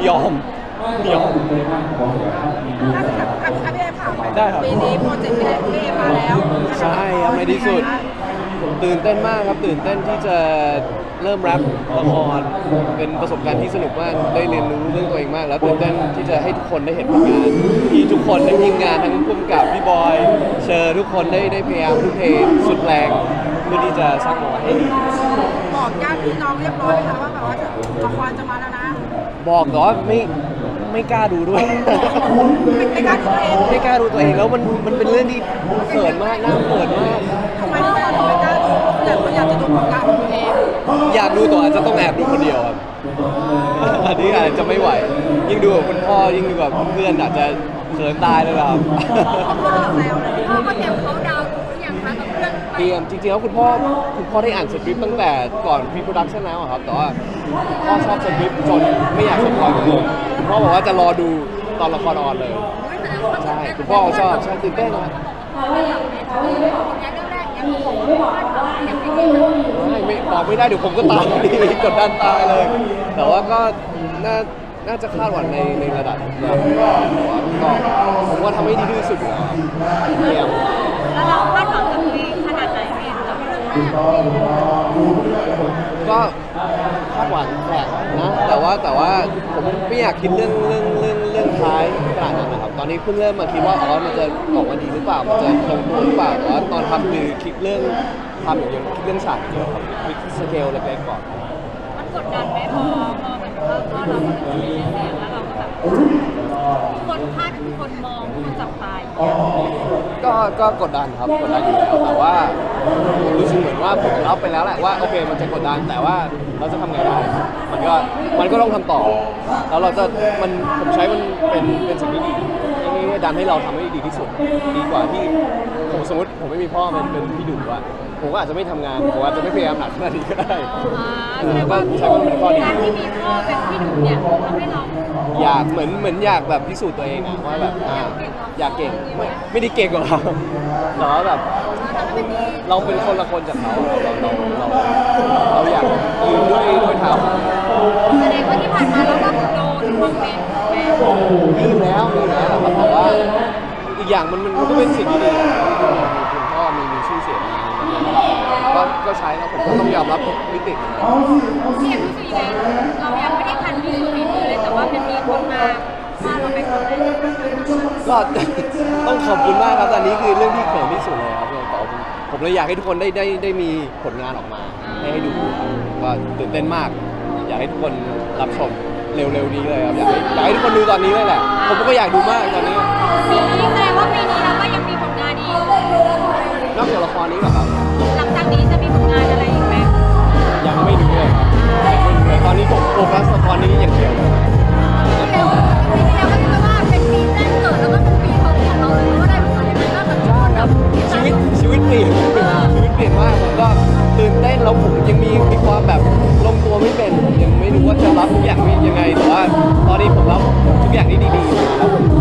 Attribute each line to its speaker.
Speaker 1: เดี๋ยว
Speaker 2: ถ้ากับกับพี่เอผ่านไป
Speaker 1: ได้ครับ
Speaker 2: ปีนี้โปรเจกต์พี่เอมาแล้ว
Speaker 1: ใช่ครับในที่สุด ตื่นเต้นมากครับตื่นเต้นที่จะเริ่มแรปละครเป็นประสบการณ์ที่สนุกมากได้เรียนรู้เรื่องตัวเองมาก แล้วตื่นเต้นที่จะให้ทุกคนได้เห็นผลงานที่ทุกคนทั้งทีมงานทั้งผู้กำกับพี่บอย เชอร์ทุกคนได้ได้พยายามทุ่มเทสุดแรงเพื่อที่จะสร้างออกมาให้ดี
Speaker 2: บอกญาติพี่น้องเรียบร้อยไหมคะว่าแบบว่าจะละครจะมาแล้วนะ
Speaker 1: บอกแต่ว่าไม่ไม่กล้าดูด้วย
Speaker 2: ไม่ไม่กล้าดูตัวเอง
Speaker 1: ไม่กล้าดูตัวเองแล้วมันมันเป็นเรื่องที่เขินมากน่าเขินมาก
Speaker 2: ทำไมทำไมเราไม่กล้าดูอยากอยากจะดูผลงานของตัวเอง
Speaker 1: อยากดูแต่อาจจะต้องแอบดูคนเดียวครับ อันนี้อาจจะไม่ไหว ยิ่งดูกับคุณพ่อยิ่งดูกับเพื่อนอาจจะเขินตายเลยล่ะครับ
Speaker 2: พ่อแซวเลย
Speaker 3: พ่อก็เตรียมเขาดาวน์ เรื่องไป
Speaker 1: เตรียมจริงๆแล้วคุณพ่อคุณพ่อได้อ่านสคริปต์ตั้งแต่ก่อนพรีโปรดักชันแล้วอะครับแต่ว่าพ่อชอบสคริปต์จนไม่อยากสปอยล์เลยคุณพ่อบอกว่าจะรอดูตอนละครออนเลย
Speaker 3: ไม่แสดงว่า
Speaker 1: ใช่คุณพ่อชอบใช่ตื่นเต้นนะ
Speaker 3: พอได้แบบในผลงานเรื่องแรกเนี่ยผมบอกว่าเขาอยากให้ดู
Speaker 1: ไม่ไม่บอกไม่ได้เดี๋ยวผมก็ตายกดดันตายเลย แต่ว่าก็น่าน่าจะคาดหวังในในระดับหนึ่งแต่ว่าก็ผมว่าทำให้ดีที่สุดอยู่แล้วครับพยายาม
Speaker 3: แล้วเราคาดหวังกับตัวเองขนาดไหนเอง ก็
Speaker 1: คาดหวังแหละนะแต่ว่าแต่ว่าผมไม่อยากคิดเรื่องเรื่องเรื่องเรื่องท้ายขนาดนั้นนะครับ ตอนนี้เพิ่งเริ่มมาคิดว่าอ๋อมันจะออกมาดีหรือเปล่ามันจะลงตัวหรือเปล่าแต่ว่าตอนทำคือคิดเรื่องทำอย่างเดียวคิดเรื่องฉากอย่างเดียวครับคิดสเกลเล็กๆก่อน
Speaker 3: มันกดดันไหมพอพอมันว่าพ่อเราก็เป็นคนมีเสียงแล้วเราก็แบบคนคาดคนมองคนจับตาย
Speaker 1: ก็ก็กดดันครับกดดันอยู่แล้วแต่ว่าผมรู้สึกเหมือนว่าผมรับไปแล้วแหละว่าโอเคมันจะกดดันแต่ว่าเราจะทำไงได้ มันก็มันก็ต้องทำต่อ แล้วเราจะมันผมใช้มันเป็นเป็นสิ่งที่ดีที่ดันให้เราทำให้ดีที่สุด ดีกว่าที่ผมสมมติผมไม่มีพ่อเป็นเป็นพี่ดุว่าผมก็อาจจะไม่ทำงานผมอาจจะไม่พยายามหนักขนาดนี้ก็ได้
Speaker 3: อ่าแสดงว่า
Speaker 1: ใช้มันเป็นข้อดี
Speaker 3: การที่มีพ่อเป็น พี่หนุ่มเนี่ยทำให้เรา
Speaker 1: อยากเหมือนเหมือนอยากแบบพิสูจน์ตัวเองอะว่าแบบอ่าอยากเก่งไม่ไม่ได้เก่งกว่าเขาแต่ว่าแบบ
Speaker 3: ทำให้เป็นดี
Speaker 1: เราเป็นคนละคนจากเขาเราเราเราเราอยากยืนด้วยด้วยเท้า
Speaker 3: แสดงว่าที่ผ่านมาเราก็โดนคอมเมนต์แม่
Speaker 1: มีแล้วมีแล้วครับแต่ว่าอีกอย่างมันมันก็เป็นสิ่งที่ดีที่มีคุณพ่อมีมีชื่อเสียงมา ก็ใช้แล้วผมก็ต้องยอมรับมิติของมัน
Speaker 3: ที่ยังรู้สึกยังไงเรายังไม่ได้ทันมีสูตรฝีมือเลยแต่ว่ามันมีคนมามาเราไปคนแรก
Speaker 1: ก็ ต้องขอบคุณมากครับตอนนี้คือเรื่องที่เขินที่สุดเลยครับขอบคุณผมเลยอยากให้ทุกคนได้ได้ได้มีผลงานออกมา ให้ให้ดูครับก็ตื่นเต้นมาก อยากให้ทุกคนรับชมเร็วๆนี้เลยครับอยากให้อยากให้ทุกคนดูตอนนี้เลยแหละผมก็อยากดูมากตอนนี้
Speaker 3: ปีนี้แสดงว่าปีนี้เราก็ยังมีผลงานอีก
Speaker 1: นอกจากละครนี้เหรอครับ
Speaker 3: จากนี้จะมีผลงานอะไรอีกไหม
Speaker 1: ยังไม่ดูเลยครับยังไม่ดูเลยตอนนี้ผมโฟกัสละครนี้อย่างเดียวเลย
Speaker 3: เร็วปีที่แล้วก็จะว่าเป็นปีแรกเกิดแล้วก็เป็นปีของเราเลยว่าได้ผลงานยังไงก็แบบชอบแบบ
Speaker 1: ชีวิตชีวิตเปลี่ยนชีวิตเปลี่ยนมากผมก็ตื่นเต้นแล้วผมยังมีมีความแบบลงตัวไม่เป็นผมยังไม่รู้ว่าจะรับทุกอย่างยังไงแต่ว่าตอนนี้ผมรับทุกอย่างที่ดีๆมาแล้วผม